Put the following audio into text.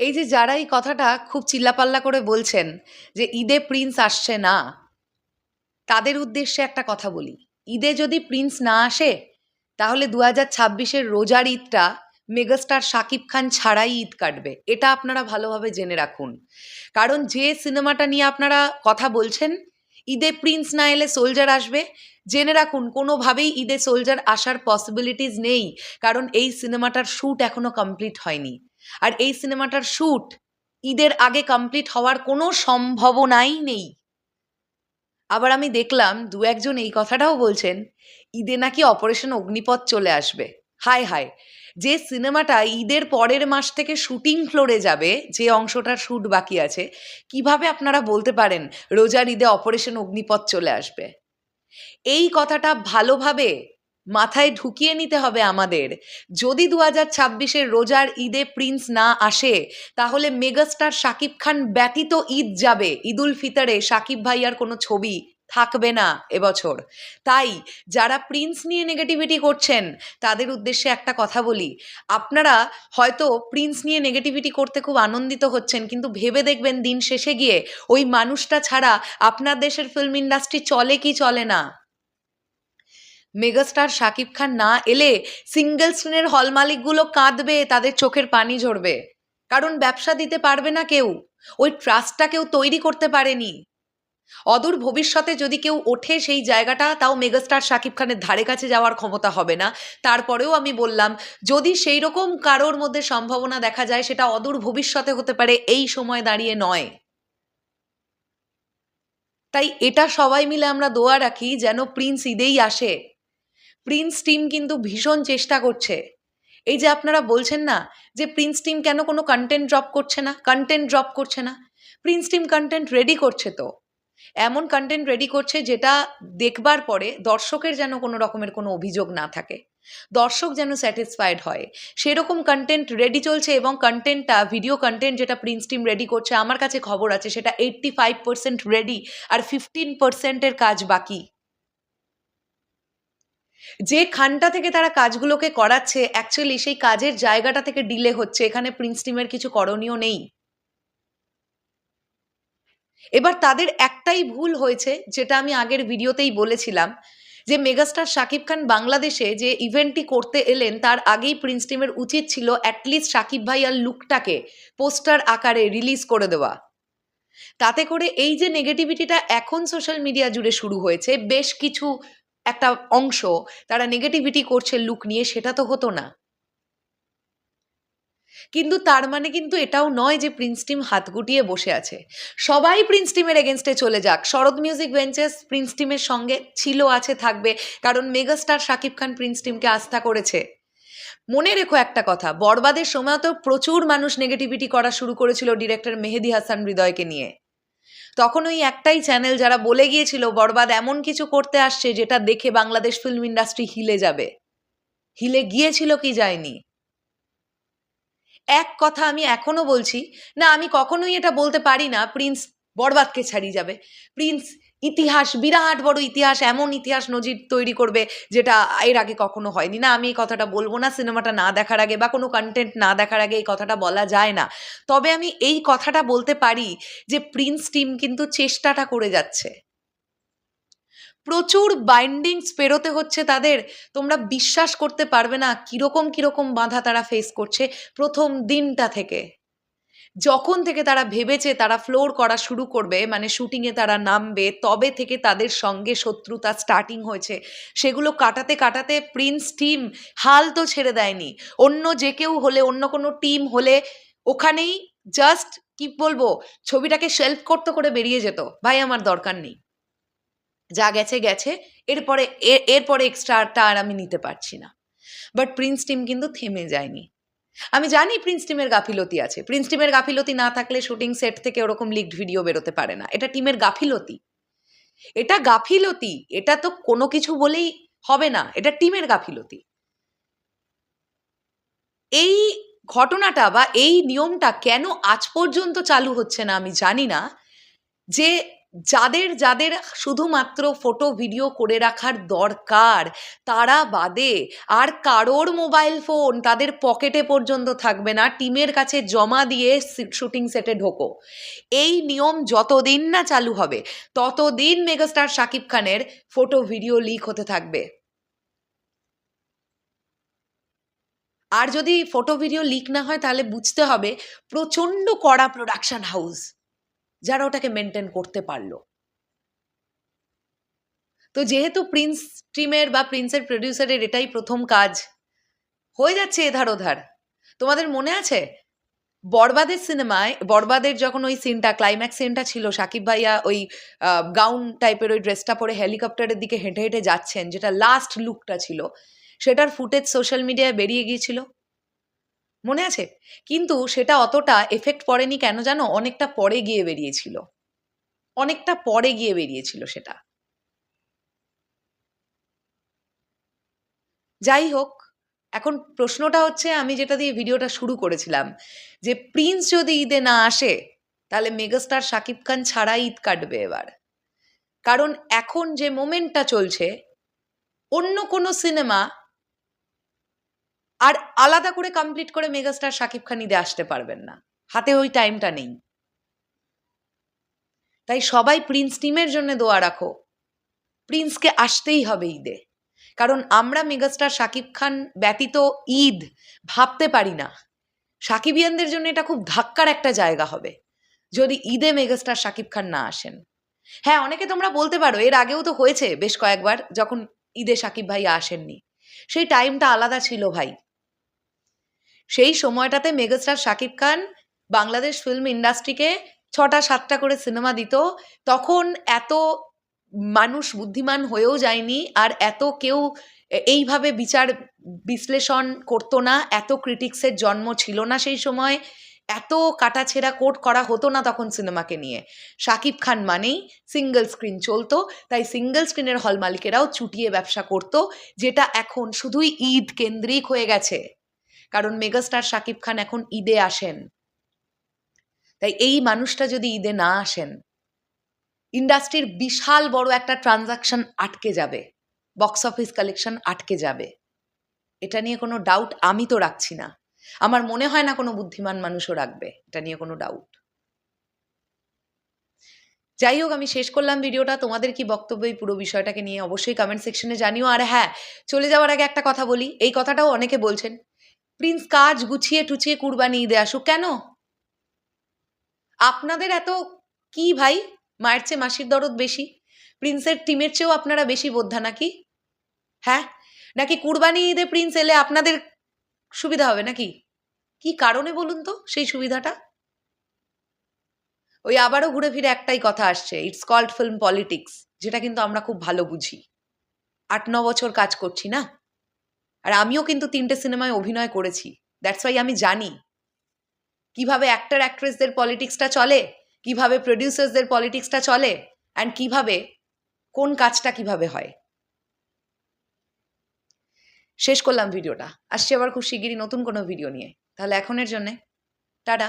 এই যে যারা এই কথাটা খুব চিল্লাপাল্লা করে বলছেন যে ঈদে প্রিন্স আসছে না, তাদের উদ্দেশ্যে একটা কথা বলি। ঈদে যদি প্রিন্স না আসে, তাহলে দু হাজার ছাব্বিশের রোজার ঈদটা মেগাস্টার শাকিব খান ছাড়াই ঈদ কাটবে। এটা আপনারা ভালোভাবে জেনে রাখুন। কারণ যে সিনেমাটা নিয়ে আপনারা কথা বলছেন, ঈদে প্রিন্স না এলে সোলজার আসবে। জেনে রাখুন, কোনোভাবেই ঈদে সোলজার আসার পসিবিলিটিস নেই। কারণ এই সিনেমাটার শ্যুট এখনও কমপ্লিট হয়নি। আর এই সিনেমাটার শ্যুট ঈদের আগে কমপ্লিট হওয়ার কোনো সম্ভাবনাই নেই। আবার আমি দেখলাম দু একজন এই কথাটাও বলছেন, ঈদে নাকি অপারেশন অগ্নিপথ চলে আসবে। হায় হায়, যে সিনেমাটা ঈদের পরের মাস থেকে শুটিং ফ্লোরে যাবে, যে অংশটার শ্যুট বাকি আছে, কীভাবে আপনারা বলতে পারেন রোজার ঈদে অপারেশন অগ্নিপথ চলে আসবে? এই কথাটা ভালোভাবে মাথায় ঢুকিয়ে নিতে হবে আমাদের। যদি দু হাজার ছাব্বিশের রোজার ঈদে প্রিন্স না আসে, তাহলে মেগাস্টার শাকিব খান ব্যতীত ঈদ যাবে। ঈদুল ফিতরে শাকিব ভাইয়ার কোনো ছবি থাকবে না এবছর। তাই যারা প্রিন্স নিয়ে নেগেটিভিটি করছেন, তাদের উদ্দেশ্যে একটা কথা বলি। আপনারা হয়তো প্রিন্স নিয়ে নেগেটিভিটি করতে খুব আনন্দিত হচ্ছেন, কিন্তু ভেবে দেখবেন দিন শেষে গিয়ে ওই মানুষটা ছাড়া আপনার দেশের ফিল্ম ইন্ডাস্ট্রি চলে কি চলে না? মেগাস্টার শাকিব খান না এলে সিঙ্গেল স্ক্রিনের হল মালিকগুলো কাঁদবে, তাদের চোখের পানি ঝরবে। কারণ ব্যবসা দিতে পারবে না কেউ। ওই ট্রাস্টটা কেউ তৈরি করতে পারেনি। অদূর ভবিষ্যতে যদি কেউ ওঠে সেই জায়গাটা, তাও মেগাস্টার শাকিব খানের ধারে কাছে যাওয়ার ক্ষমতা হবে না। তারপরেও আমি বললাম, যদি সেই রকম কারোর মধ্যে সম্ভাবনা দেখা যায়, সেটা অদূর ভবিষ্যতে হতে পারে, এই সময় দাঁড়িয়ে নয়। তাই এটা সবাই মিলে আমরা দোয়া রাখি, যেন প্রিন্স ঈদেই আসে। প্রিন্স টিম কিন্তু ভীষণ চেষ্টা করছে। এই যে আপনারা বলছেন না যে প্রিন্স টিম কেন কোনো কন্টেন্ট ড্রপ করছে না কন্টেন্ট ড্রপ করছে না? প্রিন্স টিম কন্টেন্ট রেডি করছে তো। এমন কন্টেন্ট রেডি করছে যেটা দেখবার পরে দর্শকের যেন কোনো রকমের কোনো অভিযোগ না থাকে। দর্শক যেন স্যাটিসফাইড হয়। সেরকম কন্টেন্ট রেডি চলছে এবং কন্টেন্টটা ভিডিও কন্টেন্ট যেটা প্রিন্স টিম রেডি করছে, আমার কাছে খবর আছে সেটা এইট্টি ফাইভ পার্সেন্ট রেডি আর ফিফটিন পার্সেন্টের কাজ বাকি। যে খানটা থেকে তারা কাজগুলোকে করাচ্ছে অ্যাকচুয়ালি সেই কাজের জায়গাটা থেকে ডিলে হচ্ছে। এখানে প্রিন্স টিমের কিছু করণীয় নেই। এবার তাদের একটাই ভুল হয়েছে, যেটা আমি আগের ভিডিওতেই বলেছিলাম, যে মেগাস্টার শাকিব খান বাংলাদেশে যে ইভেন্টটি করতে এলেন, তার আগেই প্রিন্স টিমের উচিত ছিল অ্যাটলিস্ট শাকিব ভাই আর লুকটাকে পোস্টার আকারে রিলিজ করে দেওয়া। তাতে করে এই যে নেগেটিভিটিটা এখন সোশ্যাল মিডিয়া জুড়ে শুরু হয়েছে, বেশ কিছু একটা অংশ, তারা নেগেটিভিটি করছে লুক নিয়ে, সেটা তো হতো না। কিন্তু তার মানে কিন্তু এটাও নয় যে প্রিন্স টিম হাত গুটিয়ে বসে আছে। সবাই প্রিন্স টিমের এগেনস্টে চলে যাক। শরৎ মিউজিক ভেঞ্চার্স প্রিন্স টিমের সঙ্গে ছিল, আছে, থাকবে। কারণ মেগাস্টার শাকিব খান প্রিন্স টিমকে আস্থা করেছে। মনে রেখো একটা কথা, বরবাদের সময় তো প্রচুর মানুষ নেগেটিভিটি করা শুরু করেছিল ডিরেক্টর মেহেদি হাসান হৃদয়কে নিয়ে। তখন ওই একটাই চ্যানেল যারা বলে গিয়েছিল, বরবাদ এমন কিছু করতে আসছে যেটা দেখে বাংলাদেশ ফিল্ম ইন্ডাস্ট্রি হিলে যাবে। হিলে গিয়েছিল কি যায়নি? এক কথা আমি এখনও বলছি, না আমি কখনোই এটা বলতে পারি না প্রিন্স বরবাদকে ছাড়িয়ে যাবে। প্রিন্স, ইতিহাস, বিরাট বড় ইতিহাস, এমন ইতিহাস নজির তৈরি করবে যেটা এর আগে কখনো হয়নি। না, আমি এই কথাটা বলব না, সিনেমাটা না দেখার আগে বা কোনো কন্টেন্ট না দেখার আগে এই কথাটা বলা যায় না। তবে আমি এই কথাটা বলতে পারি যে প্রিন্স টিম কিন্তু চেষ্টাটা করে যাচ্ছে। প্রচুর বাইন্ডিংস পেরোতে হচ্ছে তাদের। তোমরা বিশ্বাস করতে পারবে না কীরকম কীরকম বাধা তারা ফেস করছে প্রথম দিনটা থেকে। যখন থেকে তারা ভেবেছে তারা ফ্লোর করা শুরু করবে মানে শুটিংয়ে তারা নামবে, তবে থেকে তাদের সঙ্গে শত্রুতা স্টার্টিং হয়েছে। সেগুলো কাটাতে কাটাতে প্রিন্স টিম হাল তো ছেড়ে দেয়নি। অন্য যে কেউ হলে, অন্য কোনো টিম হলে ওখানেই জাস্ট কি বলব, ছবিটাকে শেল্ফ করতে করে বেরিয়ে যেত। ভাই, আমার দরকার নেই। যা গেছে গেছে। এরপরে এরপরে এক্সট্রাটা আর আমি নিতে পারছি না। বাট প্রিন্স টিম কিন্তু থেমে যায়নি। আমি জানি প্রিন্স টিমের গাফিলতি আছে। প্রিন্স টিমের গাফিলতি না থাকলে শুটিং সেট থেকে ওরকম লিকড ভিডিও বেরোতে পারে না। এটা টিমের গাফিলতি। এটা গাফিলতি, এটা তো কোনো কিছু বলেই হবে না। এটা টিমের গাফিলতি। এই ঘটনাটা বা এই নিয়মটা কেন আজ পর্যন্ত চালু হচ্ছে না আমি জানি না। যে যাদের যাদের শুধুমাত্র ফটো ভিডিও করে রাখার দরকার, তারা বাদে আর কারোর মোবাইল ফোন তাদের পকেটে পর্যন্ত থাকবে না, টিমের কাছে জমা দিয়ে শুটিং সেটে ঢোকো। এই নিয়ম যতদিন না চালু হবে, ততদিন মেগাস্টার শাকিব খানের ফটো ভিডিও লিক হতে থাকবে। আর যদি ফটো ভিডিও লিক না হয়, তাহলে বুঝতে হবে প্রচণ্ড কড়া প্রোডাকশন হাউস যারা ওটাকে মেনটেন করতে পারল। তো যেহেতু প্রিন্স টিমের বা প্রিন্সের প্রডিউসারের এটাই প্রথম কাজ, হয়ে যাচ্ছে এধার ওধার। তোমাদের মনে আছে? বরবাদের সিনেমায় বরবাদের যখন ওই সিনটা ক্লাইম্যাক্স সিনটা ছিল, সাকিব ভাইয়া ওই গাউন টাইপের ওই ড্রেসটা পরে হেলিকপ্টারের দিকে হেঁটে হেঁটে যাচ্ছেন, যেটা লাস্ট লুকটা ছিল, সেটার ফুটেজ সোশ্যাল মিডিয়ায় বেরিয়ে গিয়েছিল। মনে আছে? কিন্তু সেটা অতটা এফেক্ট পড়েনি কেন জানো? অনেকটা পরে গিয়ে বেরিয়েছিল। অনেকটা পরে গিয়ে বেরিয়েছিল সেটা। যাই হোক, এখন প্রশ্নটা হচ্ছে, আমি যেটা দিয়ে ভিডিওটা শুরু করেছিলাম, যে প্রিন্স যদি ঈদে না আসে, তাহলে মেগাস্টার শাকিব খান ছাড়া ঈদ কাটবে এবার। কারণ এখন যে মোমেন্টটা চলছে, অন্য কোনো সিনেমা আর আলাদা করে কমপ্লিট করে মেগাস্টার শাকিব খান ঈদে আসতে পারবেন না। হাতে ওই টাইমটা নেই। তাই সবাই প্রিন্স টিমের জন্য দোয়া রাখো। প্রিন্সকে আসতেই হবে ঈদে। কারণ আমরা মেগাস্টার শাকিব খান ব্যতীত ঈদ ভাবতে পারি না। সাকিবিয়ানদের জন্য এটা খুব ধাক্কার একটা জায়গা হবে, যদি ঈদে মেগাস্টার শাকিব খান না আসেন। হ্যাঁ অনেকে তোমরা বলতে পারো, এর আগেও তো হয়েছে বেশ কয়েকবার, যখন ঈদে সাকিব ভাই আসেননি। সেই টাইমটা আলাদা ছিল ভাই। সেই সময়টাতে মেগাস্টার শাকিব খান বাংলাদেশ ফিল্ম ইন্ডাস্ট্রিকে ছটা, সাতটা করে সিনেমা দিত। তখন এত মানুষ বুদ্ধিমান হয়েও যায়নি আর এত কেউ এইভাবে বিচার বিশ্লেষণ করতো না, এত ক্রিটিক্সের জন্ম ছিল না সেই সময়, এত কাটাছেড়া কোট করা হতো না তখন সিনেমাকে নিয়ে। শাকিব খান মানেই সিঙ্গেল স্ক্রিন চলতো, তাই সিঙ্গেল স্ক্রিনের হল মালিকেরাও চুটিয়ে ব্যবসা করত, যেটা এখন শুধুই ঈদ কেন্দ্রিক হয়ে গেছে। কারণ মেগাস্টার শাকিব খান এখন ঈদে আসেন। তাই এই মানুষটা যদি ঈদে না আসেন, ইন্ডাস্ট্রির বিশাল বড় একটা ট্রানজাকশন আটকে যাবে, বক্স অফিস কালেকশন আটকে যাবে। এটা নিয়ে কোনো ডাউট আমি তো রাখছি না। আমার মনে হয় না কোনো বুদ্ধিমান মানুষও রাখবে, এটা নিয়ে কোনো ডাউট যাই হোক, আমি শেষ করলাম ভিডিওটা। তোমাদের কি বক্তব্য এই পুরো বিষয়টাকে নিয়ে অবশ্যই কমেন্ট সেকশনে জানিও। আর হ্যাঁ চলে যাওয়ার আগে একটা কথা বলি। এই কথাটাও অনেকে বলছেন প্রিন্স কাজ গুছিয়ে টুচিয়ে কুরবানি ঈদে আসুক, কেন? আপনাদের এত কি ভাই? মায়ের চেয়ে মাসির দরদ বেশি? প্রিন্সের টিমের চেয়েও আপনারা বেশি বোদ্ধা নাকি? হ্যাঁ? নাকি কুরবানি ঈদে প্রিন্স এলে আপনাদের সুবিধা হবে নাকি? কি কারণে বলুন তো সেই সুবিধাটা? ওই আবারও ঘুরে ফিরে একটাই কথা আসছে ইটস কল্ড ফিল্ম পলিটিক্স যেটা কিন্তু আমরা খুব ভালো বুঝি। আট ন বছর কাজ করছি না? আর আমিও কিন্তু তিনটে সিনেমায় অভিনয় করেছি। দ্যাটস ওয়াই আমি জানি কীভাবে অ্যাক্টার অ্যাক্ট্রেসদের পলিটিক্সটা চলে, কীভাবে প্রডিউসার্সদের পলিটিক্সটা চলে অ্যান্ড কীভাবে, কোন কাজটা কীভাবে হয়। শেষ করলাম ভিডিওটা। আসছি আবার খুব শিগগিরই নতুন কোনো ভিডিও নিয়ে। তাহলে এখনের জন্যে, টাটা।